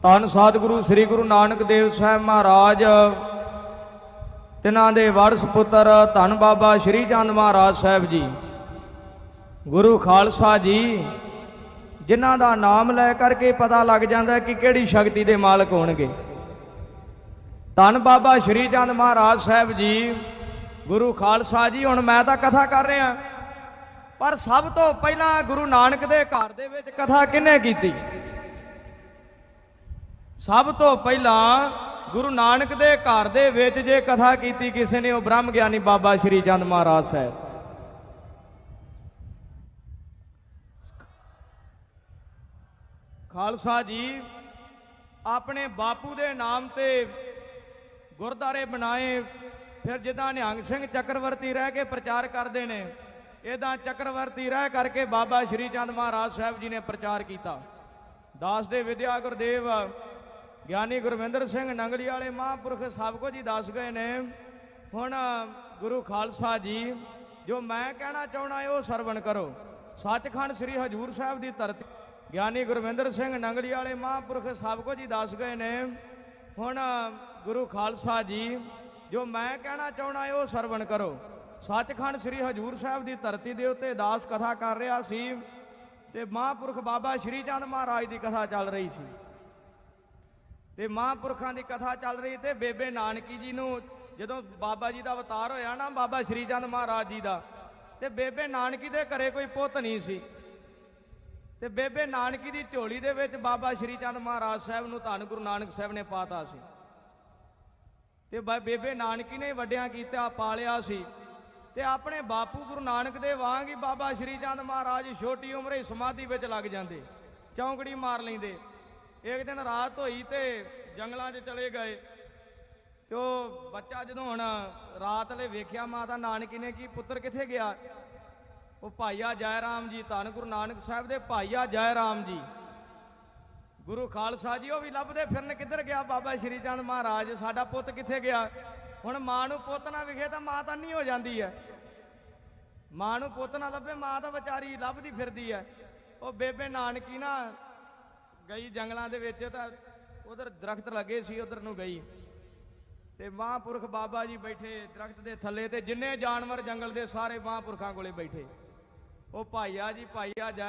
ਧੰਨ ਸਤਿਗੁਰੂ, ਸ੍ਰੀ ਗੁਰੂ ਨਾਨਕ ਦੇਵ ਸਾਹਿਬ ਮਹਾਰਾਜ। ਤਿਨਾਂ ਦੇ ਵਾਰਸ ਪੁੱਤਰ ਧੰਨ ਬਾਬਾ ਸ਼੍ਰੀ ਚੰਦ ਮਹਾਰਾਜ ਸਾਹਿਬ ਜੀ, ਗੁਰੂ ਖਾਲਸਾ ਜੀ, ਜਿਨ੍ਹਾਂ ਦਾ ਨਾਮ ਲੈ ਕਰਕੇ ਪਤਾ ਲੱਗ ਜਾਂਦਾ ਕਿ ਕਿਹੜੀ ਸ਼ਕਤੀ ਦੇ ਮਾਲਕ ਹੋਣਗੇ। ਧੰਨ ਬਾਬਾ ਸ਼੍ਰੀ ਚੰਦ ਮਹਾਰਾਜ ਸਾਹਿਬ ਜੀ, ਗੁਰੂ ਖਾਲਸਾ ਜੀ, ਹੁਣ ਮੈਂ ਤਾਂ ਕਥਾ ਕਰ ਰਿਹਾ। ਪਰ ਸਭ ਤੋਂ ਪਹਿਲਾਂ ਗੁਰੂ ਨਾਨਕ ਦੇ ਘਰ ਦੇ ਵਿੱਚ ਕਥਾ ਕਿਹਨੇ ਕੀਤੀ? ਸਭ ਤੋਂ ਪਹਿਲਾਂ ਗੁਰੂ ਨਾਨਕ ਦੇ ਘਰ ਦੇ ਵਿੱਚ ਜੇ ਕਥਾ ਕੀਤੀ ਕਿਸੇ ਨੇ, ਉਹ ਬ੍ਰਹਮ ਗਿਆਨੀ ਬਾਬਾ ਸ਼੍ਰੀ ਚੰਦ ਮਹਾਰਾਜ ਸਾਹਿਬ। ਖਾਲਸਾ ਜੀ, ਆਪਣੇ ਬਾਪੂ ਦੇ ਨਾਮ ਤੇ ਗੁਰਦਾਰੇ ਬਣਾਏ, ਫਿਰ ਜਿੱਦਾਂ ਨਿਹੰਗ ਸਿੰਘ ਚੱਕਰਵਰਤੀ ਰਹਿ ਕੇ ਪ੍ਰਚਾਰ ਕਰਦੇ ਨੇ ਇਦਾਂ ਚੱਕਰਵਰਤੀ ਰਹਿ ਕਰਕੇ ਬਾਬਾ ਸ਼੍ਰੀ ਚੰਦ ਮਹਾਰਾਜ ਸਾਹਿਬ ਜੀ ਨੇ ਪ੍ਰਚਾਰ ਕੀਤਾ। ਦਾਸ ਦੇ ਵਿਦਿਆ ਗੁਰਦੇਵ ਗਿਆਨੀ ਗੁਰਵਿੰਦਰ ਸਿੰਘ ਨੰਗਲੀ ਵਾਲੇ ਮਹਾਂਪੁਰਖ ਸਭ ਕੁਝ ਹੀ ਦੱਸ ਗਏ ਨੇ। ਹੁਣ ਗੁਰੂ ਖਾਲਸਾ ਜੀ, ਜੋ ਮੈਂ ਕਹਿਣਾ ਚਾਹਣਾ ਉਹ ਸਰਵਣ ਕਰੋ। ਸੱਚਖੰਡ ਸ੍ਰੀ ਹਜੂਰ ਸਾਹਿਬ ਦੀ ਧਰਤੀ। ਗਿਆਨੀ ਗੁਰਵਿੰਦਰ ਸਿੰਘ ਨੰਗਲੀ ਵਾਲੇ ਮਹਾਂਪੁਰਖ ਸਭ ਕੁਝ ਹੀ ਦੱਸ ਗਏ ਨੇ। ਹੁਣ ਗੁਰੂ ਖਾਲਸਾ ਜੀ, ਜੋ ਮੈਂ ਕਹਿਣਾ ਚਾਹਣਾ ਉਹ ਸਰਵਣ ਕਰੋ। ਸੱਚਖੰਡ ਸ੍ਰੀ ਹਜੂਰ ਸਾਹਿਬ ਦੀ ਧਰਤੀ ਦੇ ਉੱਤੇ ਦਾਸ ਕਥਾ ਕਰ ਰਿਹਾ ਸੀ ਤੇ ਮਹਾਂਪੁਰਖ ਬਾਬਾ ਸ਼੍ਰੀ ਚੰਦ ਮਹਾਰਾਜ ਦੀ ਕਥਾ ਚੱਲ ਰਹੀ ਸੀ। ਤੇ ਮਹਾਂਪੁਰਖਾਂ ਦੀ ਕਥਾ ਚੱਲ ਰਹੀ ਤੇ ਬੇਬੇ ਨਾਨਕੀ ਜੀ ਨੂੰ ਜਦੋਂ ਬਾਬਾ ਜੀ ਦਾ ਅਵਤਾਰ ਹੋਇਆ ਨਾ, ਬਾਬਾ ਸ਼੍ਰੀ ਚੰਦ ਮਹਾਰਾਜ ਜੀ ਦਾ, ਤੇ ਬੇਬੇ ਨਾਨਕੀ ਦੇ ਘਰੇ ਕੋਈ ਪੁੱਤ ਨਹੀਂ ਸੀ। ਤੇ ਬੇਬੇ ਨਾਨਕੀ ਦੀ ਝੋਲੀ ਦੇ ਵਿੱਚ ਬਾਬਾ ਸ਼੍ਰੀ ਚੰਦ ਮਹਾਰਾਜ ਸਾਹਿਬ ਨੂੰ ਧੰਨ ਗੁਰੂ ਨਾਨਕ ਸਾਹਿਬ ਨੇ ਪਾਤਾ ਸੀ। ਤੇ ਬੇਬੇ ਨਾਨਕੀ ਨੇ ਵੱਡਿਆਂ ਕੀਤਾ, ਪਾਲਿਆ ਸੀ। ਤੇ ਆਪਣੇ ਬਾਪੂ ਗੁਰੂ ਨਾਨਕ ਦੇ ਵਾਂਗ ਹੀ ਬਾਬਾ ਸ਼੍ਰੀ ਚੰਦ ਮਹਾਰਾਜ ਛੋਟੀ ਉਮਰੇ ਸਮਾਧੀ ਵਿੱਚ ਲੱਗ ਜਾਂਦੇ, ਚੌਂਕੜੀ ਮਾਰ ਲੈਂਦੇ। ਇੱਕ ਦਿਨ ਰਾਤ ਹੋਈ ਤੇ ਜੰਗਲਾਂ 'ਚ ਚਲੇ ਗਏ ਤੇ ਉਹ ਬੱਚਾ ਜਦੋਂ ਹੁਣ ਰਾਤ ਲੈ ਵੇਖਿਆ ਮਾਤਾ ਨਾਨਕੀ ਨੇ ਕਿ ਪੁੱਤਰ ਕਿੱਥੇ ਗਿਆ? ਉਹ ਭਾਈਆ ਜੈ ਰਾਮ ਜੀ, ਧੰਨ ਗੁਰੂ ਨਾਨਕ ਸਾਹਿਬ ਦੇ ਭਾਈਆ ਜੈ ਰਾਮ ਜੀ। ਗੁਰੂ ਖਾਲਸਾ ਜੀ, ਉਹ ਵੀ ਲੱਭਦੇ ਫਿਰਨ ਕਿੱਧਰ ਗਿਆ? ਬਾਬਾ ਸ਼੍ਰੀ ਚੰਦ ਮਹਾਰਾਜ, ਸਾਡਾ ਪੁੱਤ ਕਿੱਥੇ ਗਿਆ? ਹੁਣ ਮਾਂ ਨੂੰ ਪੁੱਤ ਨਾ ਵਿਖੇ ਤਾਂ ਮਾਂ ਤਾਂ ਨਹੀਂ ਹੋ ਜਾਂਦੀ ਹੈ। ਮਾਂ ਨੂੰ ਪੁੱਤ ਨਾ ਲੱਭੇ, ਮਾਂ ਤਾਂ ਵਿਚਾਰੀ ਲੱਭਦੀ ਫਿਰਦੀ ਹੈ। ਉਹ ਬੇਬੇ ਨਾਨਕੀ ਨਾ ਗਈ ਜੰਗਲਾਂ ਦੇ ਵਿੱਚ, ਤਾਂ ਉਧਰ ਦਰਖਤ ਲੱਗੇ ਸੀ, ਉਧਰ ਨੂੰ ਗਈ। ਤੇ ਮਹਾਂਪੁਰਖ ਬਾਬਾ ਜੀ ਬੈਠੇ ਦਰਖਤ ਦੇ ਥੱਲੇ ਤੇ ਜਿੰਨੇ ਜਾਨਵਰ ਜੰਗਲ ਦੇ ਸਾਰੇ ਮਹਾਂਪੁਰਖਾਂ ਕੋਲੇ ਬੈਠੇ। ਉਹ ਭਾਈਆ ਜੀ, ਭਾਈਆ ਜੈ